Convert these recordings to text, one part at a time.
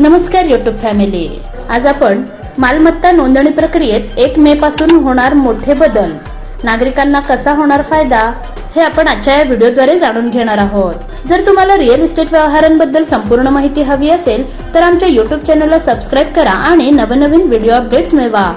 नमस्कार YouTube family आज आपण मालमत्ता नोंदणी प्रक्रियेत एक मे पासून होणार मोठे बदल. नागरिकांना कसा होणार फायदा हे आपण आजच्या या व्हिडिओद्वारे जाणून घेणार आहोत. जर तुम्हाला रिअल इस्टेट व्यवहारांबद्दल संपूर्ण माहिती हवी असेल तर आमच्या युट्यूब चॅनलला सबस्क्राईब करा आणि नवनवीन व्हिडिओ अपडेट्स मिळवा.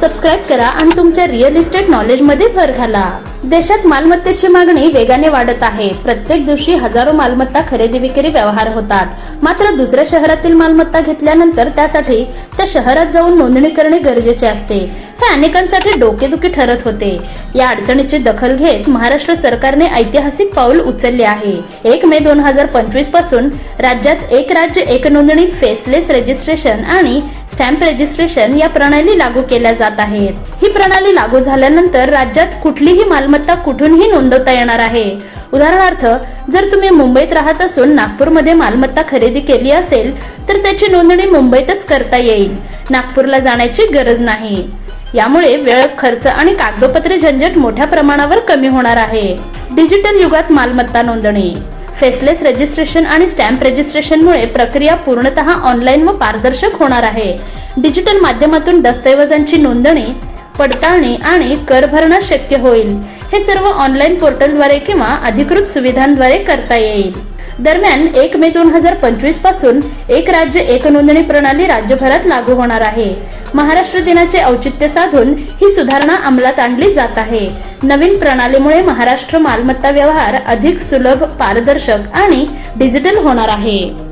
सबस्क्राईब करा आणि तुमच्या रिअल इस्टेट नॉलेजमध्ये भर घाला. देशात मालमत्तेची मागणी वेगाने वाढत आहे. प्रत्येक दिवशी हजारो मालमत्ता खरेदी विक्री व्यवहार होतात. मात्र दुसऱ्या शहरातील मालमत्ता घेतल्यानंतर त्यासाठी त्या शहरात जाऊन नोंदणी करणे गरजेचे असते. हे अनेकांसाठी डोकेदुखी ठरत होते. या अडचणीची दखल घेत महाराष्ट्र सरकारने ऐतिहासिक पाऊल उचलले आहे. एक मे दोन हजार पंचवीसपासून राज्यात एक राज्य एक नोंदणी फेसलेस रजिस्ट्रेशन आणि स्टॅम्प रजिस्ट्रेशन या प्रणाली लागू केल्या जात आहेत. प्रणाली लागू झाल्यानंतर राज्यात कुठलीही मालमत्ता कुठूनही नोंदवता येणार आहे. उदाहरणार्थ जर तुम्ही मुंबईत राहत असून नागपूरमध्ये मालमत्ता खरेदी केली असेल तर त्याची नोंदणी मुंबईतच करता येईल. नागपूरला जाण्याची गरज नाही. यामुळे वेळ खर्च आणि कागदोपत्रे झंझट मोठ्या प्रमाणावर कमी होणार आहे. डिजिटल युगात मालमत्ता नोंदणी. फेसलेस रजिस्ट्रेशन आणि स्टॅम्प रजिस्ट्रेशनमुळे प्रक्रिया पूर्णतः ऑनलाईन व पारदर्शक होणार आहे. डिजिटल माध्यमातून दस्तऐवजांची नोंदणी पडताळणी आणि कर भरणं शक्य होईल. हे सर्व ऑनलाईन पोर्टलद्वारे किंवा अधिकृत सुविधांद्वारे करता येईल. दरम्यान एक मे दोन हजार पंचवीसपासून एक राज्य एक नोंदणी प्रणाली राज्यभरात लागू होणार आहे. महाराष्ट्र दिनाचे औचित्य साधून ही सुधारणा अंमलात आणली जात आहे. नवीन प्रणालीमुळे महाराष्ट्र मालमत्ता व्यवहार अधिक सुलभ पारदर्शक आणि डिजिटल होणार आहे.